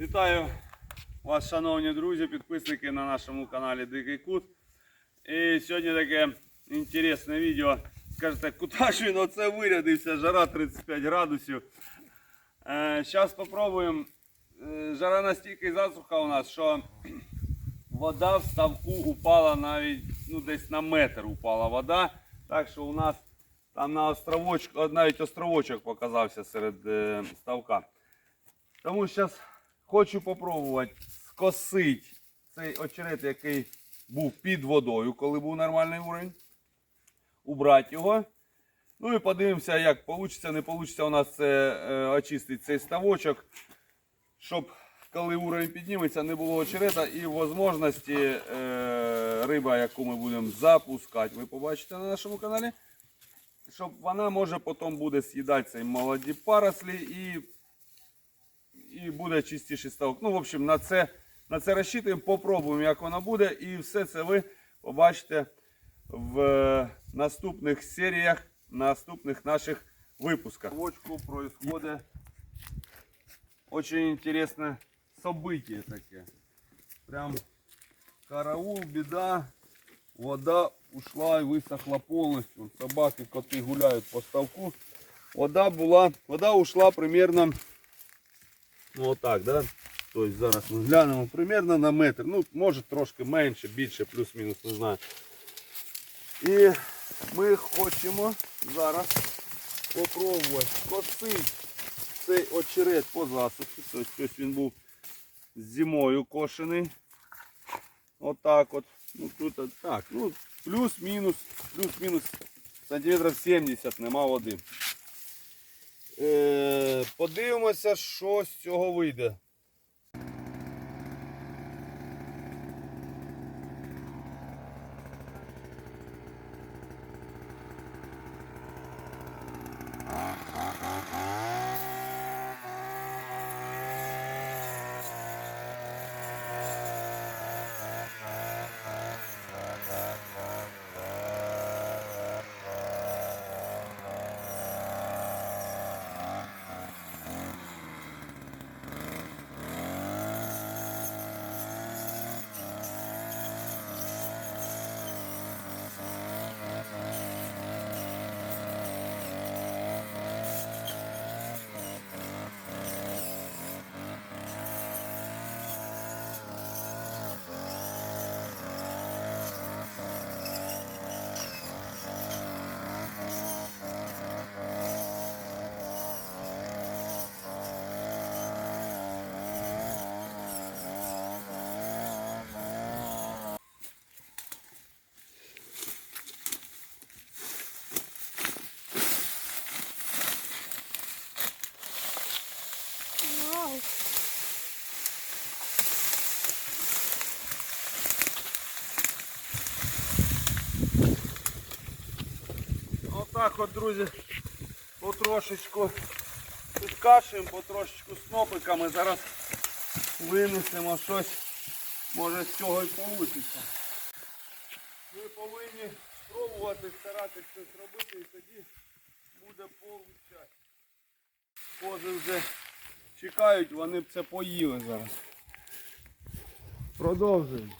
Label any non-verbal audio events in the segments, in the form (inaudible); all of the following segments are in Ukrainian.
Вітаю вас, шановні друзі, підписники на нашому каналі Дикий Кут. І сьогодні таке інтересне відео. Скажете, куди ж він оце вирядився? Жара 35 градусів. Зараз спробуємо. Е, Жара настільки засуха у нас, що вода в ставку упала навіть ну, десь на метр упала вода. Так що у нас там на островочку, навіть островочок показався серед е, ставка. Тому зараз хочу спробувати скосити цей очерет, який був під водою, коли був нормальний уровень. Убрати його. Ну і подивимося, як вийде, не вийде у нас це е, очистити цей ставочок, щоб коли уровень підніметься, не було очерета і можливості е, риба, яку ми будемо запускати, ви побачите на нашому каналі. Щоб вона може потім буде з'їдати цей молоді парослі і і буде чистіший ставок. Ну, в общем, на це, на це розчитуємо, попробуємо, як воно буде. І все це ви побачите в е, наступних серіях, наступних наших випусках. Вочку происходит очень интересное событие таке. Прям караул, беда. Вода ушла і висохла повністю. Собаки, коти гуляють по ставку. Вода була, вода ушла примерно Ну отак, да? Тобто зараз ми глянемо примерно на метр. Ну, може трошки менше, більше, плюс-мінус, не знаю. І ми хочемо зараз спробувати косити цей очерет по засухі. Тобто ось він був зимою кошений. Отак от. Ну тут так. Ну, плюс-мінус, плюс-мінус сантиметрів 70 нема води. Е, подивимося, що з цього вийде. Вау. Отак от, друзі, потрошечку підкашуємо, потрошечку снопиками. Зараз винесемо щось, може з цього і вийде. Ми повинні спробувати старатися щось робити і тоді буде получати. Кози вже чекають, вони б це поїли зараз. Продовжуємо.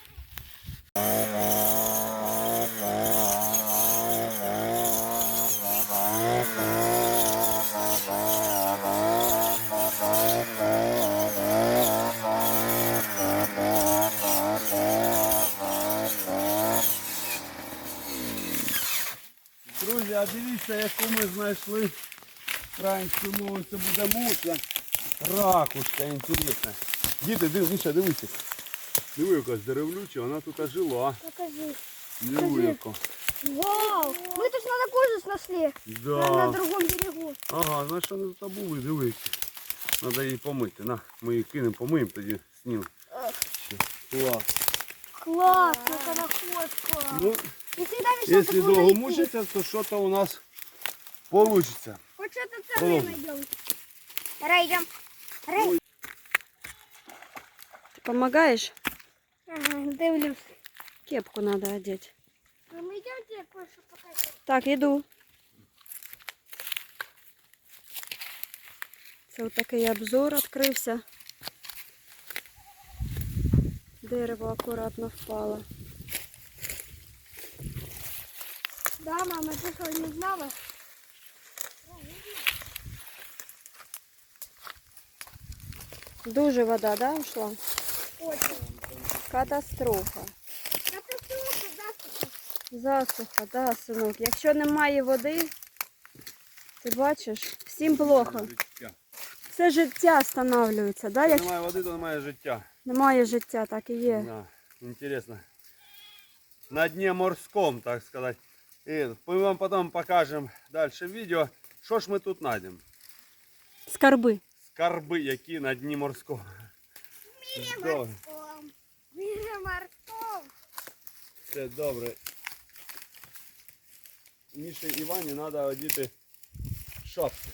А дивіться, яку ми знайшли українською мовою, це буде мушля. Ракушка інтересна. Діти, дивися, дивися. Диви, якась деревлюча, вона тут жила. Покажи. Диви, яка. Вау! Мы точно такую же нашли. На, на Да. другом берегу. Ага, значить вони тут були, диви. які. Треба її помити. На, ми її кинемо, помиємо, тоді. Ще. Клас. Класс, какая находка. Ну, весело якщо такую мучиться, то що то у нас вийде. Хоть что-то целое найдем. Рейдем. Рей. Помогаешь? Ага, дивлюсь. Кепку надо одеть. А мы идем тебе кое-что покажем. Так, іду. Це отакий обзор відкрився. Дерево акуратно впало. Да, мама, ти що не знала? Дуже вода, да, ушла? Очень. Катастрофа. Катастрофа, засуха. Засуха, да, синок. Якщо немає води, ти бачиш, всім плохо. Все життя встановлюється, да? Якщо немає води, то немає життя. немає життя, так і є. Да, интересно. На дне морском, так сказать. И мы вам потом покажем дальше видео, що ж ми тут знайдемо. Скарби. Скарби, які на дні морському. Добре, Морском. Мире морском. все добре. Міші і Івані треба одіти шапки.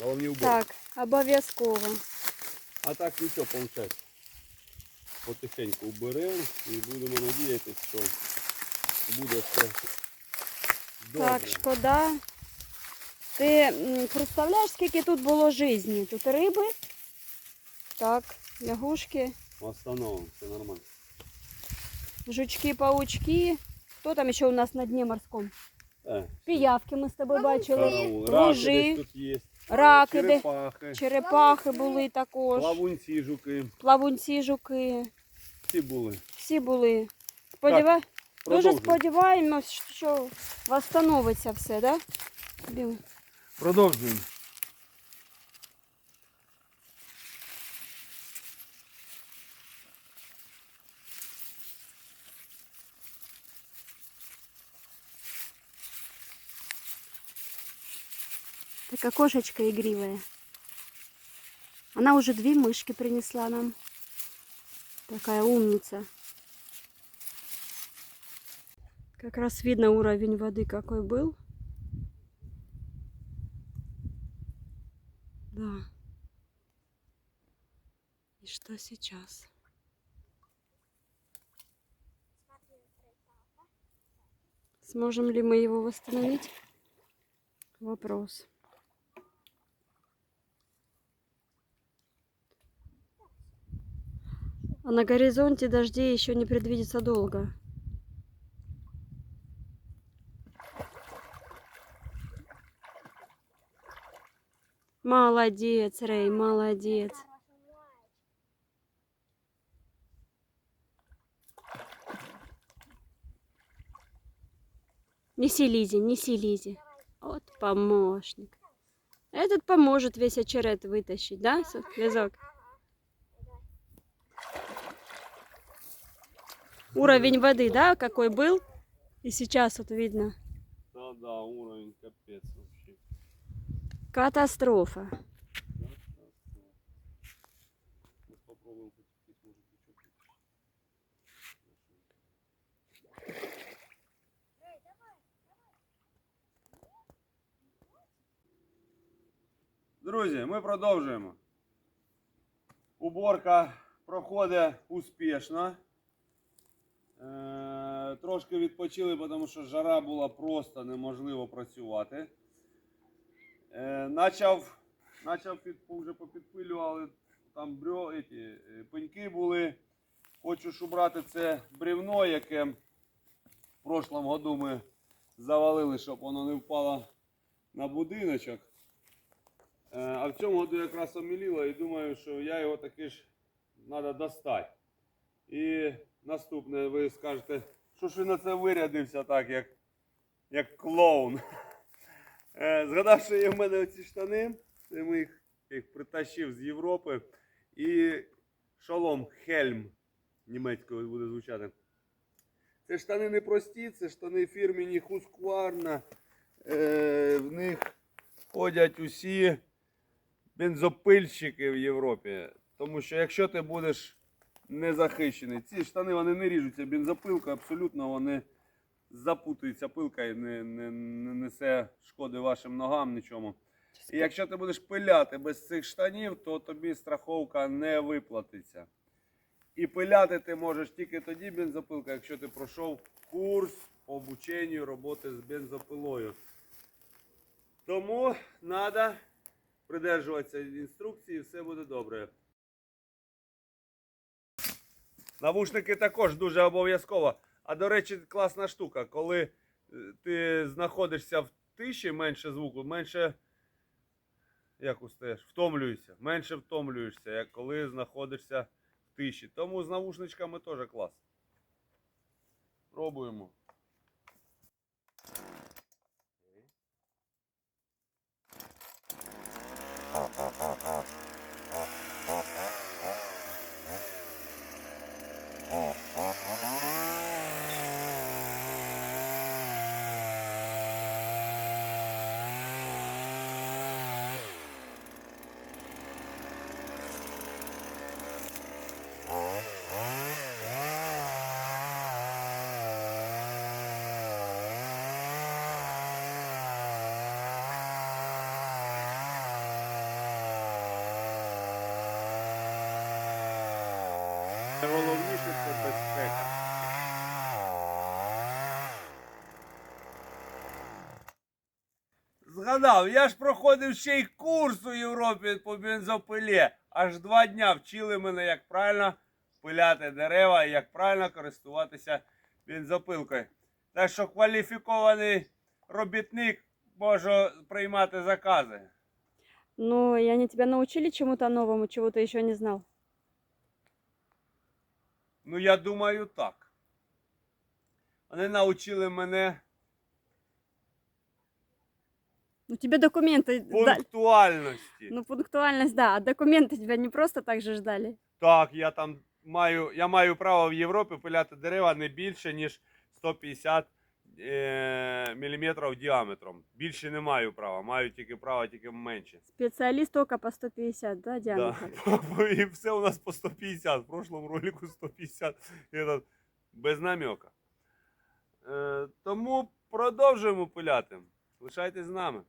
Головні убори. Так, обов'язково. А так нічого виходить. Потихеньку уберемо і будемо надіятися, що буде все добре. Так, шкода. Ти представляєш, скільки тут було житті? Тут риби, так, лягушки, Остановимо, все нормально. жучки, паучки. Хто там ще у нас на дні морському? Е, Піявки ми з тобою бачили. караул. Десь тут є. Раки, де- Черепахи, черепахи були також, плавунці, жуки. плавунці, жуки. Всі були. Всі були. Сподіва... Дуже сподіваємось, що восстановиться все, да? Продовжуємо. Такая кошечка игривая. Она уже две мышки принесла нам. Такая умница. Как раз видно уровень воды какой был. Да. И что сейчас? Сможем ли мы его восстановить? Вопрос. А на горизонте дождей еще не предвидится долго. Молодец, Рэй, молодец. Неси Лизе, неси Лизе. Вот помощник. Этот поможет весь очерет вытащить, да, Со- Уровень воды, да, какой был? И сейчас вот видно. Да, да, уровень капець вообще. Катастрофа. Сейчас попробуем хоть здесь, может, ничего. Друзі, ми продовжуємо. Уборка проходить успішно. Трошки відпочили, тому що жара була просто неможливо працювати. Е, начав, начав під, вже попідпилювали, там брьо, еті, е, пеньки були. Хочу ж убрати це бревно, яке в прошлому году ми завалили, щоб воно не впало на будиночок. Е, а в цьому году якраз оміліло і думаю, що я його таки ж треба достати. І наступне, ви скажете, що ж він на це вирядився так, як, як клоун. Е, Згадав, що є в мене оці штани, це ми їх, їх притащив з Європи. І шолом Хельм німецькою буде звучати. Це штани не прості, це штани фірмені Husqvarna. Е, в них ходять усі бензопильщики в Європі. Тому що якщо ти будеш не захищений, ці штани вони не ріжуться бензопилкою, абсолютно вони запутуються пилка і не, не, не несе шкоди вашим ногам, нічому. І якщо ти будеш пиляти без цих штанів, то тобі страховка не виплатиться. І пиляти ти можеш тільки тоді бензопилка, якщо ти пройшов курс по обученню роботи з бензопилою. Тому треба придержуватися інструкції, і все буде добре. Навушники також дуже обов'язково. А до речі, класна штука, коли е, ти знаходишся в тиші, менше звуку, менше. Як устаєш? Втомлюєшся. Менше втомлюєшся, як коли знаходишся в тиші. Тому з навушничками теж клас. Пробуємо. Найголовніше це безпека. Згадав, я ж проходив ще й курс у Європі по бензопилі. Аж два дня вчили мене, як правильно пиляти дерева і як правильно користуватися бензопилкою. Так що кваліфікований робітник може приймати закази. Ну, и они тебя научили чему-то новому, чего ты еще не знал. Ну, я думаю, так. Вони навчили мене Ну, тебе документы дали. пунктуальності. Ну, пунктуальность, да. А документы тебя не просто так же ждали. Так, я там маю, я маю право в Європі пиляти дерева не більше, ніж 150 е, мм діаметром. Більше не маю права, маю тільки право, тільки менше. Специалист только по 150, да, диаметр? Да. І все (laughs) у нас по 150. В прошлому ролику 150. Этот, без намека. Е, тому продовжуємо пиляти. Лишайтесь з нами.